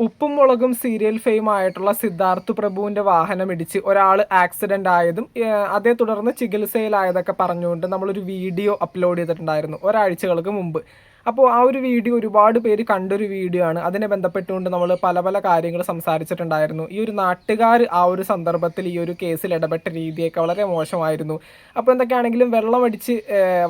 ഉപ്പും മുളകും serial fame ആയിട്ടുള്ള സിദ്ധാർത്ഥ് പ്രഭുവിന്റെ വാഹനം ഇടിച്ച് ഒരാൾ ആക്സിഡന്റ് ആയതും അതേ തുടർന്ന് ചികിത്സയിലായതൊക്കെ പറഞ്ഞുകൊണ്ട് നമ്മളൊരു വീഡിയോ അപ്ലോഡ് ചെയ്തിട്ടുണ്ടായിരുന്നു. ഒരാഴ്ചകൾക്ക് മുമ്പ്. അപ്പോൾ ആ ഒരു വീഡിയോ ഒരുപാട് പേര് കണ്ടൊരു വീഡിയോ ആണ്. അതിനെ ബന്ധപ്പെട്ടുകൊണ്ട് നമ്മൾ പല പല കാര്യങ്ങൾ സംസാരിച്ചിട്ടുണ്ടായിരുന്നു. ഈ ഒരു നാട്ടുകാർ ആ ഒരു സന്ദർഭത്തിൽ ഈ ഒരു കേസിൽ ഇടപെട്ട രീതിയൊക്കെ വളരെ മോശമായിരുന്നു. അപ്പോൾ എന്തൊക്കെയാണെങ്കിലും വെള്ളമടിച്ച്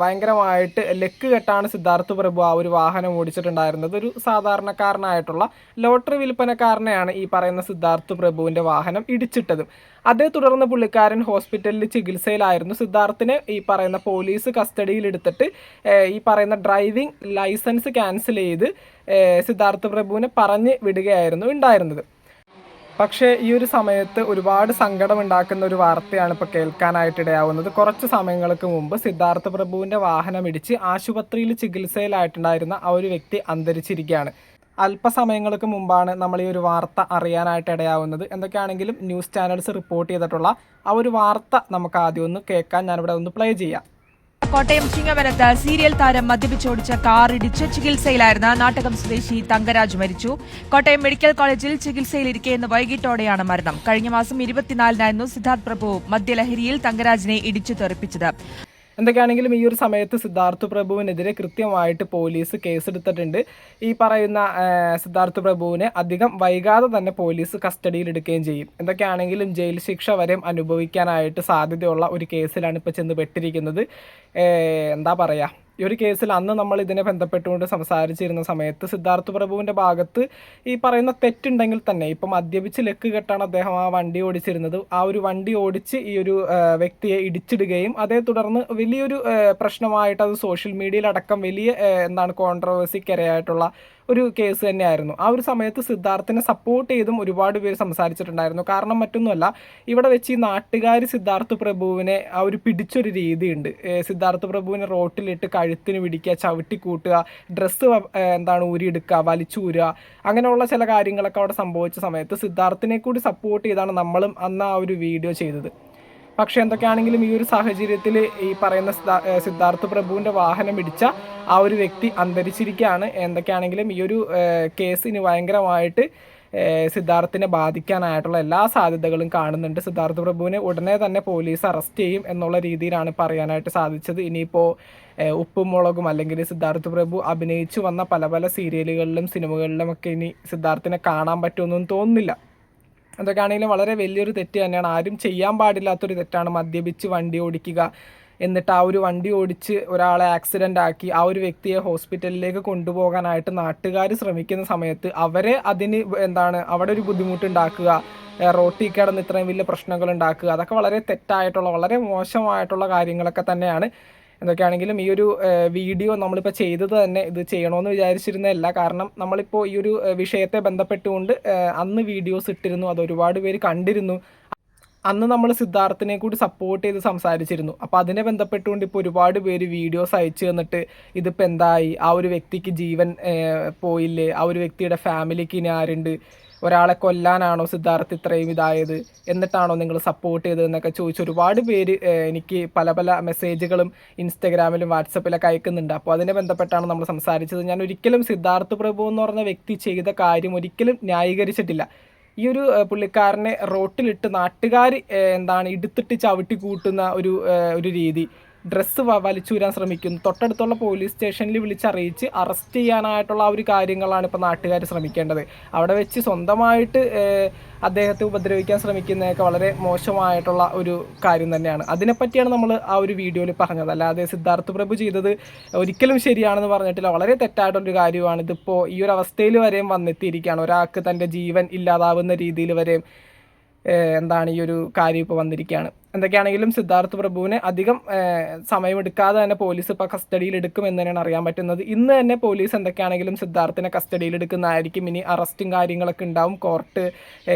ഭയങ്കരമായിട്ട് ലക്ക് കെട്ടാണ് സിദ്ധാർത്ഥ് പ്രഭു ആ ഒരു വാഹനം ഓടിച്ചിട്ടുണ്ടായിരുന്നത്. ഒരു സാധാരണക്കാരനായിട്ടുള്ള ലോട്ടറി വിൽപ്പനക്കാരനെയാണ് ഈ പറയുന്ന സിദ്ധാർത്ഥ് പ്രഭുവിന്റെ വാഹനം ഇടിച്ചിട്ടത്. അതേ തുടർന്ന് പുള്ളിക്കാരൻ ഹോസ്പിറ്റലിൽ ചികിത്സയിലായിരുന്നു. സിദ്ധാർത്ഥിനെ ഈ പറയുന്ന പോലീസ് കസ്റ്റഡിയിൽ എടുത്തിട്ട് ഈ പറയുന്ന ഡ്രൈവിംഗ് ലൈസൻസ് ക്യാൻസൽ ചെയ്ത് സിദ്ധാർത്ഥ പ്രഭുവിനെ പറഞ്ഞ് വിടുകയായിരുന്നു ഉണ്ടായിരുന്നത്. പക്ഷേ ഈ ഒരു സമയത്ത് ഒരുപാട് സങ്കടം ഉണ്ടാക്കുന്ന ഒരു വാർത്തയാണ് ഇപ്പോൾ കേൾക്കാനായിട്ട് ഇടയാവുന്നത്. കുറച്ച് സമയങ്ങൾക്ക് മുമ്പ് സിദ്ധാർത്ഥ പ്രഭുവിന്റെ വാഹനം ഇടിച്ച് ആശുപത്രിയിൽ ചികിത്സയിലായിട്ടുണ്ടായിരുന്ന ആ ഒരു വ്യക്തി അന്തരിച്ചിരിക്കുകയാണ്. അല്പസമയങ്ങൾക്ക് മുമ്പാണ് നമ്മൾ ഈ ഒരു വാർത്ത അറിയാനായിട്ട് ഇടയാവുന്നത്. എന്തൊക്കെയാണെങ്കിലും ന്യൂസ് ചാനൽസ് റിപ്പോർട്ട് ചെയ്തിട്ടുള്ള ആ ഒരു വാർത്ത നമുക്ക് ആദ്യം ഒന്ന് കേൾക്കാൻ ഞാനിവിടെ ഒന്ന് പ്ലേ ചെയ്യാം. കോട്ടയം ചിങ്ങവനത്ത് സീരിയൽ താരം മദ്യപിച്ചോടിച്ച കാറിടിച്ച് ചികിത്സയിലായിരുന്ന നാട്ടകം സ്വദേശി തങ്കരാജ് മരിച്ചു. കോട്ടയം മെഡിക്കൽ കോളേജിൽ ചികിത്സയിലിരിക്കെ ഇന്ന് വൈകിട്ടോടെയാണ് മരണം. കഴിഞ്ഞ മാസം ഇരുപത്തിനാലിനായിരുന്നു സിദ്ധാർത്ഥ് പ്രഭു മദ്യലഹരിയിൽ തങ്കരാജിനെ ഇടിച്ചു തെറിപ്പിച്ചത്. എന്തൊക്കെയാണെങ്കിലും ഈ ഒരു സമയത്ത് സിദ്ധാർത്ഥ് പ്രഭുവിനെതിരെ കൃത്യമായിട്ട് പോലീസ് കേസെടുത്തിട്ടുണ്ട്. ഈ പറയുന്ന സിദ്ധാർത്ഥ് പ്രഭുവിനെ അധികം വൈകാതെ തന്നെ പോലീസ് കസ്റ്റഡിയിൽ എടുക്കുകയും ചെയ്യും. എന്തൊക്കെയാണെങ്കിലും ജയിൽ ശിക്ഷ വരെ അനുഭവിക്കാനായിട്ട് സാധ്യതയുള്ള ഒരു കേസിലാണ് ഇപ്പോൾ ചെന്ന് പെട്ടിരിക്കുന്നത് എന്താ പറയുക ഈ ഒരു കേസിൽ അന്ന് നമ്മൾ ഇതിനെ ബന്ധപ്പെട്ടുകൊണ്ട് സംസാരിച്ചിരുന്ന സമയത്ത് സിദ്ധാർത്ഥ് പ്രഭുവിന്റെ ഭാഗത്ത് ഈ പറയുന്ന തെറ്റുണ്ടെങ്കിൽ തന്നെ ഇപ്പം മദ്യപിച്ച് ലെക്ക് കെട്ടാണ് അദ്ദേഹം ആ വണ്ടി ഓടിച്ചിരുന്നത്. ആ ഒരു വണ്ടി ഓടിച്ച് ഈ ഒരു വ്യക്തിയെ ഇടിച്ചിടുകയും അതേ തുടർന്ന് വലിയൊരു പ്രശ്നമായിട്ട് അത് സോഷ്യൽ മീഡിയയിലടക്കം വലിയ എന്താണ് കോൺട്രവേഴ്സിക്കിരയായിട്ടുള്ള ഒരു കേസ് തന്നെയായിരുന്നു. ആ ഒരു സമയത്ത് സിദ്ധാർത്ഥിനെ സപ്പോർട്ട് ചെയ്തും ഒരുപാട് പേര് സംസാരിച്ചിട്ടുണ്ടായിരുന്നു. കാരണം മറ്റൊന്നുമല്ല ഇവിടെ വെച്ച് ഈ നാട്ടുകാർ സിദ്ധാർത്ഥ് പ്രഭുവിനെ ആ ഒരു പിടിച്ചൊരു രീതിയുണ്ട്. സിദ്ധാർത്ഥ് പ്രഭുവിനെ റോട്ടിലിട്ട് കഴുത്തിന് പിടിക്കുക ചവിട്ടി കൂട്ടുക ഡ്രസ്സ് എന്താണ് ഊരിയെടുക്കുക വലിച്ചൂരുക അങ്ങനെയുള്ള ചില കാര്യങ്ങളൊക്കെ അവിടെ സംഭവിച്ച സമയത്ത് സിദ്ധാർത്ഥിനെ കൂടി സപ്പോർട്ട് ചെയ്താണ് നമ്മളും അന്ന് ആ ഒരു വീഡിയോ ചെയ്തത്. പക്ഷേ എന്തൊക്കെയാണെങ്കിലും ഈ ഒരു സാഹചര്യത്തിൽ ഈ പറയുന്ന സിദ്ധാർത്ഥ് പ്രഭുവിന്റെ വാഹനം ഇടിച്ച ആ ഒരു വ്യക്തി അന്തരിച്ചിരിക്കുകയാണ്. എന്തൊക്കെയാണെങ്കിലും ഈ ഒരു കേസ് കേസിന് ഭയങ്കരമായിട്ട് സിദ്ധാർത്ഥിനെ ബാധിക്കാനായിട്ടുള്ള എല്ലാ സാധ്യതകളും കാണുന്നുണ്ട്. സിദ്ധാർത്ഥ പ്രഭുവിനെ ഉടനെ തന്നെ പോലീസ് അറസ്റ്റ് ചെയ്യും എന്നുള്ള രീതിയിലാണ് പറയാനായിട്ട് സാധിച്ചത്. ഇനിയിപ്പോൾ ഉപ്പും മുളകും അല്ലെങ്കിൽ സിദ്ധാർത്ഥ പ്രഭു അഭിനയിച്ചു വന്ന പല പല സീരിയലുകളിലും സിനിമകളിലും ഒക്കെ ഇനി സിദ്ധാർത്ഥിനെ കാണാൻ പറ്റുമെന്നൊന്നും തോന്നുന്നില്ല. അതൊക്കെയാണെങ്കിലും വളരെ വലിയൊരു തെറ്റ് തന്നെയാണ്. ആരും ചെയ്യാൻ പാടില്ലാത്തൊരു തെറ്റാണ്. മദ്യപിച്ച് വണ്ടി ഓടിക്കുക എന്നിട്ട് ആ ഒരു വണ്ടി ഓടിച്ച് ഒരാളെ ആക്സിഡന്റ് ആക്കി ആ ഒരു വ്യക്തിയെ ഹോസ്പിറ്റലിലേക്ക് കൊണ്ടുപോകാനായിട്ട് നാട്ടുകാർ ശ്രമിക്കുന്ന സമയത്ത് അവരെ അതിന് എന്താണ് അവിടെ ഒരു ബുദ്ധിമുട്ടുണ്ടാക്കുക റോട്ടി കിടന്ന് ഇത്രയും വലിയ പ്രശ്നങ്ങൾ ഉണ്ടാക്കുക അതൊക്കെ വളരെ തെറ്റായിട്ടുള്ള വളരെ മോശമായിട്ടുള്ള കാര്യങ്ങളൊക്കെ തന്നെയാണ്. എന്തൊക്കെയാണെങ്കിലും ഈ ഒരു വീഡിയോ നമ്മളിപ്പോൾ ചെയ്തത് തന്നെ ഇത് ചെയ്യണമെന്ന് വിചാരിച്ചിരുന്നതല്ല കാരണം നമ്മളിപ്പോൾ ഈ ഒരു വിഷയത്തെ ബന്ധപ്പെട്ടുകൊണ്ട് അന്ന് വീഡിയോസ് ഇട്ടിരുന്നു അത് ഒരുപാട് പേര് കണ്ടിരുന്നു. അന്ന് നമ്മൾ സിദ്ധാർത്ഥിനെ കൂടി സപ്പോർട്ട് ചെയ്ത് സംസാരിച്ചിരുന്നു. അപ്പോൾ അതിനെ ബന്ധപ്പെട്ടുകൊണ്ട് ഇപ്പോൾ ഒരുപാട് പേര് വീഡിയോസ് അയച്ചു തന്നിട്ട് ഇതിപ്പോൾ എന്തായി? ആ ഒരു വ്യക്തിക്ക് ജീവൻ പോയില്ലേ? ആ ഒരു വ്യക്തിയുടെ ഫാമിലിക്ക് ഇനി ആരുണ്ട്? ഒരാളെ കൊല്ലാനാണോ സിദ്ധാർത്ഥ് ഇത്രയും ഇതായത്? എന്നിട്ടാണോ നിങ്ങൾ സപ്പോർട്ട് ചെയ്തതെന്നൊക്കെ ചോദിച്ച് ഒരുപാട് പേര് എനിക്ക് പല പല മെസ്സേജുകളും ഇൻസ്റ്റഗ്രാമിലും വാട്സപ്പിലൊക്കെ അയക്കുന്നുണ്ട്. അപ്പോൾ അതിനെ ബന്ധപ്പെട്ടാണ് നമ്മൾ സംസാരിച്ചത്. ഞാൻ ഒരിക്കലും സിദ്ധാർത്ഥ് പ്രഭു എന്ന് പറഞ്ഞ വ്യക്തി ചെയ്ത കാര്യം ഒരിക്കലും ന്യായീകരിച്ചിട്ടില്ല. ഈ ഒരു പുള്ളിക്കാരനെ റോട്ടിലിട്ട് നാട്ടുകാർ എന്താണ് എടുത്തിട്ട് ചവിട്ടി കൂട്ടുന്ന ഒരു ഒരു രീതി. ഡ്രസ്സ് വലിച്ചൂരാൻ ശ്രമിക്കുന്നു. തൊട്ടടുത്തുള്ള പോലീസ് സ്റ്റേഷനിൽ വിളിച്ചറിയിച്ച് അറസ്റ്റ് ചെയ്യാനായിട്ടുള്ള ആ ഒരു കാര്യങ്ങളാണ് ഇപ്പോൾ നാട്ടുകാർ ശ്രമിക്കേണ്ടത്. അവിടെ വെച്ച് സ്വന്തമായിട്ട് അദ്ദേഹത്തെ ഉപദ്രവിക്കാൻ ശ്രമിക്കുന്നതൊക്കെ വളരെ മോശമായിട്ടുള്ള ഒരു കാര്യം തന്നെയാണ്. അതിനെപ്പറ്റിയാണ് നമ്മൾ ആ ഒരു വീഡിയോയിൽ പറഞ്ഞത്. അല്ലാതെ സിദ്ധാർത്ഥ പ്രഭു ചെയ്തത് ഒരിക്കലും ശരിയാണെന്ന് പറഞ്ഞിട്ടില്ല. വളരെ തെറ്റായിട്ടുള്ളൊരു കാര്യമാണ്. ഇതിപ്പോൾ ഈ ഒരു അവസ്ഥയിൽ വരെയും വന്നെത്തിയിരിക്കുകയാണ്. ഒരാൾക്ക് തന്റെ ജീവൻ ഇല്ലാതാവുന്ന രീതിയിൽ വരെയും എന്താണ് ഈ ഒരു കാര്യം ഇപ്പോൾ വന്നിരിക്കുകയാണ് എന്തൊക്കെയാണെങ്കിലും സിദ്ധാർത്ഥ് പ്രഭുവിനെ അധികം സമയമെടുക്കാതെ തന്നെ പോലീസ് ഇപ്പോൾ കസ്റ്റഡിയിൽ എടുക്കും എന്ന് തന്നെയാണ് അറിയാൻ പറ്റുന്നത്. ഇന്ന് തന്നെ പോലീസ് എന്തൊക്കെയാണെങ്കിലും സിദ്ധാർത്ഥിനെ കസ്റ്റഡിയിൽ എടുക്കുന്നതായിരിക്കും. ഇനി അറസ്റ്റും കാര്യങ്ങളൊക്കെ ഉണ്ടാവും. കോർട്ട്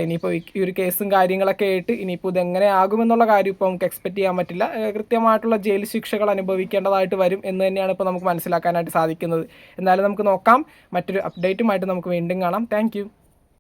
ഇനിയിപ്പോൾ ഈ ഒരു കേസും കാര്യങ്ങളൊക്കെ ആയിട്ട് ഇനിയിപ്പോൾ ഇതെങ്ങനെ ആകുമെന്നുള്ള കാര്യം ഇപ്പോൾ നമുക്ക് എക്സ്പെക്ട് ചെയ്യാൻ പറ്റില്ല. കൃത്യമായിട്ടുള്ള ജയിൽ ശിക്ഷകൾ അനുഭവിക്കേണ്ടതായിട്ട് വരും എന്ന് തന്നെയാണ് ഇപ്പോൾ നമുക്ക് മനസ്സിലാക്കാനായിട്ട് സാധിക്കുന്നത്. എന്നാലും നമുക്ക് നോക്കാം. മറ്റൊരു അപ്ഡേറ്റുമായിട്ട് നമുക്ക് വീണ്ടും കാണാം. താങ്ക്